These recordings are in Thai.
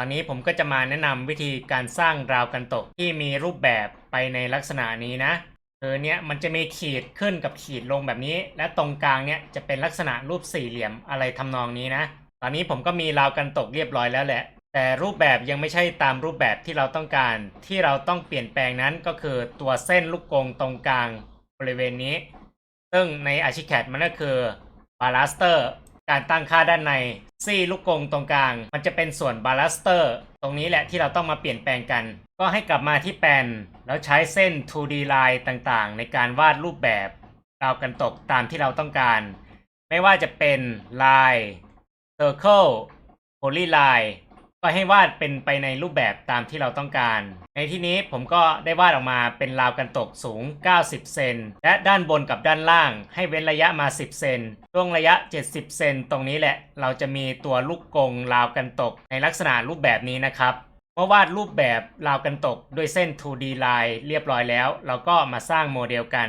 อนนี้ผมก็จะมาแนะนำวิธีการสร้างราวกันตกที่มีรูปแบบไปในลักษณะนี้นะคือเนี้ยมันจะมีขีดขึ้นกับขีดลงแบบนี้ และตรงกลางเนี้ยจะเป็นลักษณะรูปสี่เหลี่ยมอะไรทำนองนี้นะ ตอนนี้ผมก็มีราวกันตกเรียบร้อยแล้วแหละ แต่รูปแบบยังไม่ใช่ตามรูปแบบที่เราต้องการ ที่เราต้องเปลี่ยนแปลงนั้นก็คือตัวเส้นลูกกงตรงกลางบริเวณนี้ ซึ่งใน Archicad มันก็คือบาล a สเตอร์ การตั้งค่าด้านในซี่ลูกกงตรงกลาง มันจะเป็นส่วนบาลาสเตอร์ ตรงนี้แหละที่เราต้องมาเปลี่ยนแปลงกัน ก็ให้กลับมาที่แปนแล้วใช้เส้น 2D line ต่างๆ ในการวาดรูปแบบราวกันตกตามที่เราต้องการ ไม่ว่าจะเป็นลาย Circle Polyline ก็ให้วาดเป็นไปในรูปแบบตามที่เราต้องการ ในที่นี้ผมก็ได้วาดออกมาเป็นราวกันตกสูง 90 เซน และด้านบนกับด้านล่าง ให้เว้นระยะมา 10 เซนช่วงระยะ 70 เซน ตรงนี้แหละ เราจะมีตัวลูกกงราวกันตก ในลักษณะรูปแบบนี้นะครับ เมื่อวาดรูปแบบราวกันตกด้วยเส้น 2D line เรียบร้อยแล้ว เราก็มาสร้างโมเดลกัน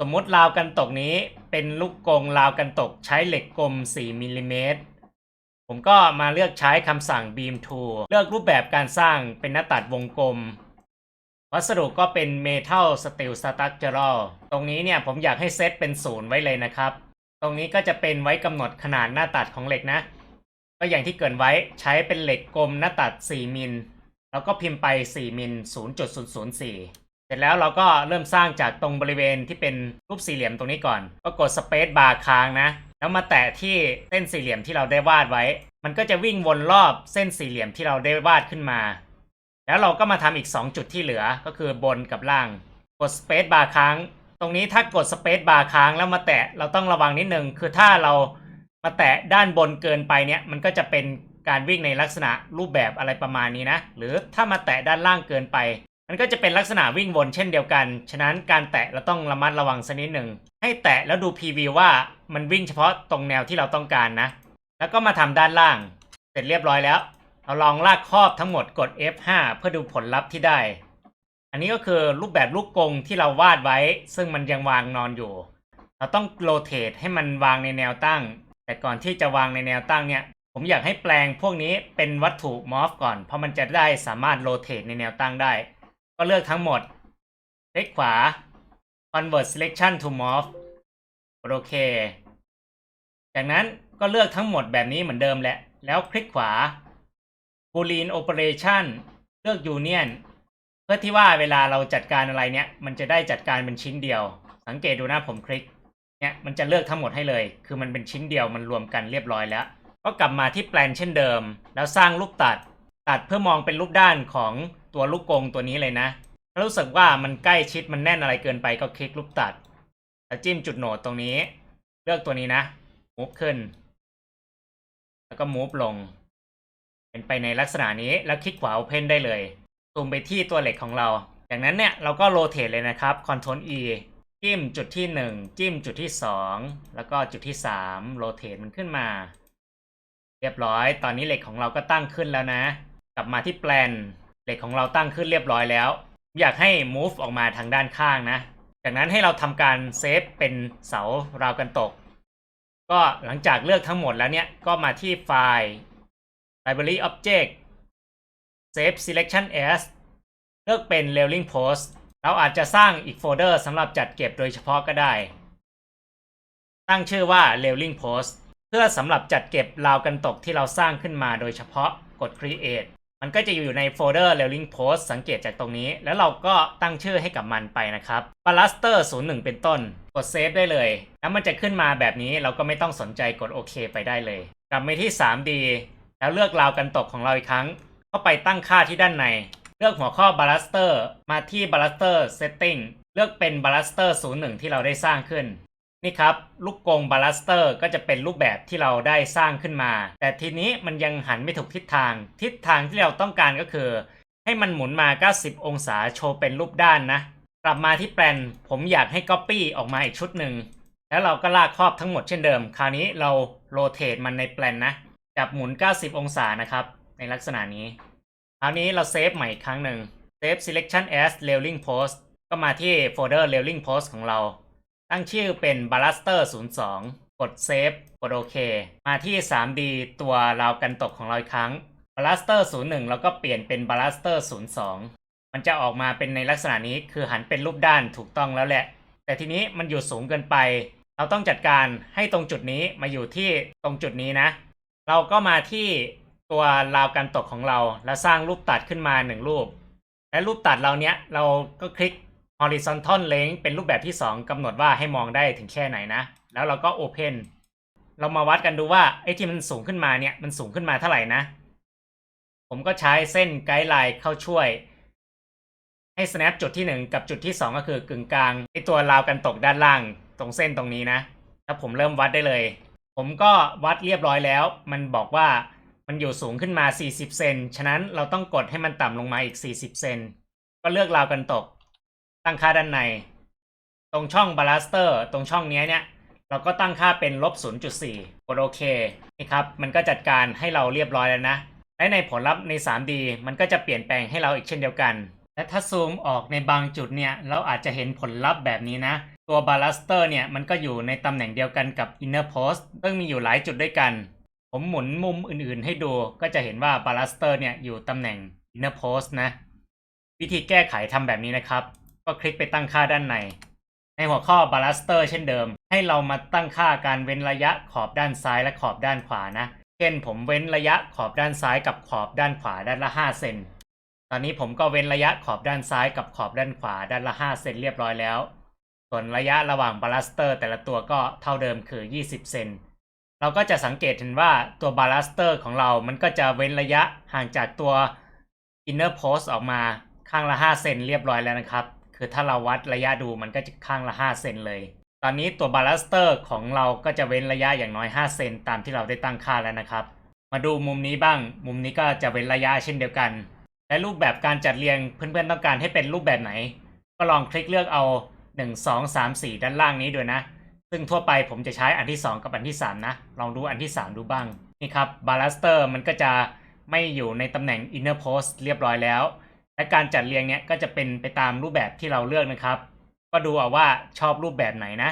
สมมติราวกันตกนี้เป็นลูกกงราวกันตกใช้เหล็กกลม 4มิลลิเมตร ผมก็มาเลือกใช้คำสั่ง beam tool เลือกรูปแบบการสร้างเป็นหน้าตัดวงกลม วัสดุก็เป็น metal steel structural ตรงนี้เนี่ยผมอยากให้เซตเป็นศูนย์ไว้เลยนะครับ ตรงนี้ก็จะเป็นไว้กำหนดขนาดหน้าตัดของเหล็กนะ ก็อย่างที่เกินไว้ใช้เป็นเหล็กกลมหน้าตัด 4 มิล แล้วก็พิมพ์ไป 4 มิล 0.004เสร็จแล้วเราก็เริ่มสร้างจากตรงบริเวณที่เป็นรูปสี่เหลี่ยมตรงนี้ก่อน ก็กด space bar ค้างนะ แล้วมาแตะที่เส้นสี่เหลี่ยมที่เราได้วาดไว้ มันก็จะวิ่งวนรอบเส้นสี่เหลี่ยมที่เราได้วาดขึ้นมา แล้วเราก็มาทำอีก 2 จุดที่เหลือก็คือบนกับล่าง กด space bar ค้าง ตรงนี้ถ้ากด space bar ค้างแล้วมาแตะเราต้องระวังนิดนึง คือถ้าเรามาแตะด้านบนเกินไปเนี่ย มันก็จะเป็นการวิ่งในลักษณะรูปแบบอะไรประมาณนี้นะ หรือถ้ามาแตะด้านล่างเกินไป มันก็จะเป็นลักษณะวิ่งวนเช่นเดียวกัน ฉะนั้นการแตะเราต้องระมัดระวังสักนิดหนึ่ง ให้แตะแล้วดูพรีวิวว่ามันวิ่งเฉพาะตรงแนวที่เราต้องการนะ แล้วก็มาทำด้านล่าง เสร็จเรียบร้อยแล้ว เราลองลากครอบทั้งหมดกด F5 เพื่อดูผลลัพธ์ที่ได้ อันนี้ก็คือรูปแบบลูกกงที่เราวาดไว้ ซึ่งมันยังวางนอนอยู่ เราต้องโรเตทให้มันวางในแนวตั้ง แต่ก่อนที่จะวางในแนวตั้งเนี่ยผมอยากให้แปลงพวกนี้เป็นวัตถุมอฟก่อน เพราะมันจะได้สามารถโรเตทในแนวตั้งได้ ก็เลือกทั้งหมด คลิกขวา convert selection to morph กดโอเค จากนั้นก็เลือกทั้งหมดแบบนี้เหมือนเดิมแหละ แล้วคลิกขวา boolean operation เลือก union เพื่อที่ว่าเวลาเราจัดการอะไรเนี่ย มันจะได้จัดการเป็นชิ้นเดียว สังเกตดูนะผมคลิก เนี่ยมันจะเลือกทั้งหมดให้เลย คือมันเป็นชิ้นเดียวมันรวมกันเรียบร้อยแล้ว ก็กลับมาที่แปลนเช่นเดิม แล้วสร้างรูปตัด ตัดเพื่อมองเป็นรูปด้านของตัวลูกกงตัวนี้เลยนะถ้ารู้สึกว่ามันใกล้ชิดมันแน่นอะไรเกินไปก็คลิกรูปตัดแล้วจิ้มจุดโหนดตรงนี้ เลือกตัวนี้นะ move ขึ้น แล้วก็ move ลง เป็นไปในลักษณะนี้แล้วคลิกขวา open ได้เลยซูมไปที่ตัวเหล็กของเรา จากนั้นเนี่ยเราก็ rotate เลยนะครับ Ctrl E จิ้มจุดที่ 1 จิ้มจุดที่ 2 แล้วก็จุดที่3 rotate มันขึ้นมา เรียบร้อย ตอนนี้เหล็กของเราก็ตั้งขึ้นแล้วนะ ลับมาที่แปลนเหล็กของเราตั้งขึ้นเรียบร้อยแล้ว อยากให้ move ออกมาทางด้านข้างนะ จากนั้นให้เราทำการเซฟเป็นเสาราวกันตก ก็หลังจากเลือกทั้งหมดแล้วเนี่ย ก็มาที่ไฟล์ library object save selection as เลือกเป็น railing post เราอาจจะสร้างอีกโฟลเดอร์สำหรับจัดเก็บโดยเฉพาะก็ได้ ตั้งชื่อว่า railing post เพื่อสำหรับจัดเก็บราวกันตกที่เราสร้างขึ้นมาโดยเฉพาะกด create มันก็จะอยู่ในโฟลเดอร์ railing post สังเกตจากตรงนี้ แล้วเราก็ตั้งชื่อให้กับมันไปนะครับ ballaster 01 เป็นต้น กด save ได้เลย แล้วมันจะขึ้นมาแบบนี้เราก็ไม่ต้องสนใจกดโอเคไปได้เลย กลับไปที่ 3D แล้วเลือกราวกันตกของเราอีกครั้ง เข้าไปตั้งค่าที่ด้านใน เลือกหัวข้อ ballaster มาที่ ballaster setting เลือกเป็น ballaster 01 ที่เราได้สร้างขึ้น นี่ครับลูกกงบาล a สเตอร์ก็จะเป็นรูปแบบที่เราได้สร้างขึ้นมา แต่ทีนี้มันยังหันไม่ถูกทิศทาง ทิศทางที่เราต้องการก็คือ ให้มันหมุนมา 90 องศาโชว์เป็นรูปด้านนะ กลับมาที่แปลนผมอยากให้ Copy ออกมาอีกชุดหนึ่ง แล้วเราก็ลากครอบทั้งหมดเช่นเดิม คราวนี้เราโรเตทมันในแปลนนะ จับหมุน 90 องศานะครับ ในลักษณะนี้ คราวนี้เราเซฟใหม่อีกครั้งหนึ่ง Save Selection as Railing Post ก็มาที่โฟลเดอร์ Railing Post ของเรา ตั้งชื่อเป็น ballaster 02 กด save กดโอเค มาที่ 3D ตัวราวกันตกของเราอีกครั้ง baluster 01 แล้วก็เปลี่ยนเป็น baluster 02 มันจะออกมาเป็นในลักษณะนี้คือหันเป็นรูปด้านถูกต้องแล้วแหละ แต่ทีนี้มันอยู่สูงเกินไป เราต้องจัดการให้ตรงจุดนี้มาอยู่ที่ตรงจุดนี้นะ เราก็มาที่ตัวราวการตกของเรา แล้วสร้างรูปตัดขึ้นมาหนึ่งรูป และรูปตัดเราเนี้ยเราก็คลิก horizontal length เป็นรูปแบบที่ 2กำหนดว่าให้มองได้ถึงแค่ไหนนะ แล้วเราก็ open เรามาวัดกันดูว่าไอ้ที่มันสูงขึ้นมาเนี่ย มันสูงขึ้นมาเท่าไหร่นะ ผมก็ใช้เส้นไกด์ไลน์เข้าช่วย ให้ snap จุดที่ 1 กับจุดที่ 2 ก็คือกึ่งกลางไอ้ตัวราวกันตกด้านล่าง ตรงเส้นตรงนี้นะ แล้วผมเริ่มวัดได้เลย ผมก็วัดเรียบร้อยแล้ว มันบอกว่ามันอยู่สูงขึ้นมา 40 เซน ฉะนั้นเราต้องกดให้มันต่ำลงมาอีก 40 เซน ก็เลือกราวกันตก ตั้งค่าด้านใน ตรงช่องบาลาสเตอร์ตรงช่องนี้เนี่ยเราก็ตั้งค่าเป็นลบ 0.4 กดโอเคนี่ครับ มันก็จัดการให้เราเรียบร้อยแล้วนะ และในผลลัพธ์ใน 3D มันก็จะเปลี่ยนแปลงให้เราอีกเช่นเดียวกัน และถ้าซูมออกในบางจุดเนี่ย เราอาจจะเห็นผลลัพธ์แบบนี้นะ ตัวบาลาสเตอร์เนี่ย มันก็อยู่ในตำแหน่งเดียวกันกับ Inner Post ซึ่งมีอยู่หลายจุดด้วยกัน ผมหมุนมุมอื่นๆ ให้ดู ก็จะเห็นว่าบาลาสเตอร์เนี่ยอยู่ตำแหน่ง Inner Post นะ วิธีแก้ไขทำแบบนี้นะครับ ก็คลิกไปตั้งค่าด้านใน ในหัวข้อบาลาสเตอร์เช่นเดิม ให้เรามาตั้งค่าการเว้นระยะขอบด้านซ้ายและขอบด้านขวานะ เช่นผมเว้นระยะขอบด้านซ้ายกับขอบด้านขวาด้านละ5เซน ตอนนี้ผมก็เว้นระยะขอบด้านซ้ายกับขอบด้านขวาด้านละ5เซนเรียบร้อยแล้ว ส่วนระยะระหว่างบาลาสเตอร์ แต่ละตัวก็เท่าเดิมคือ 20 เซนเราก็จะสังเกตเห็นว่าตัวบาลาสเตอร์ของเรา มันก็จะเว้นระยะห่างจากตัว inner post ออกมาข้างละ 5 เซนเรียบร้อยแล้วนะครับ คือถ้าเราวัดระยะดูมันก็จะข้างละ 5 เซนเลย ตอนนี้ตัวบาลาสเตอร์ของเราก็จะเว้นระยะอย่างน้อย 5 เซนตามที่เราได้ตั้งค่าแล้วนะครับ มาดูมุมนี้บ้าง มุมนี้ก็จะเว้นระยะเช่นเดียวกัน และรูปแบบการจัดเรียงเพื่อนๆต้องการให้เป็นรูปแบบไหน ก็ลองคลิกเลือกเอา 1 2 3 4 ด้านล่างนี้ด้วยนะ ซึ่งทั่วไปผมจะใช้อันที่ 2 กับอันที่ 3 นะ ลองดูอันที่ 3 ดูบ้าง นี่ครับบาลาสเตอร์มันก็จะไม่อยู่ในตำแหน่ง inner post เรียบร้อยแล้ว และการจัดเรียงเนี้ยก็จะเป็นไปตามรูปแบบที่เราเลือกนะครับ ก็ดูเอาว่าชอบรูปแบบไหนนะ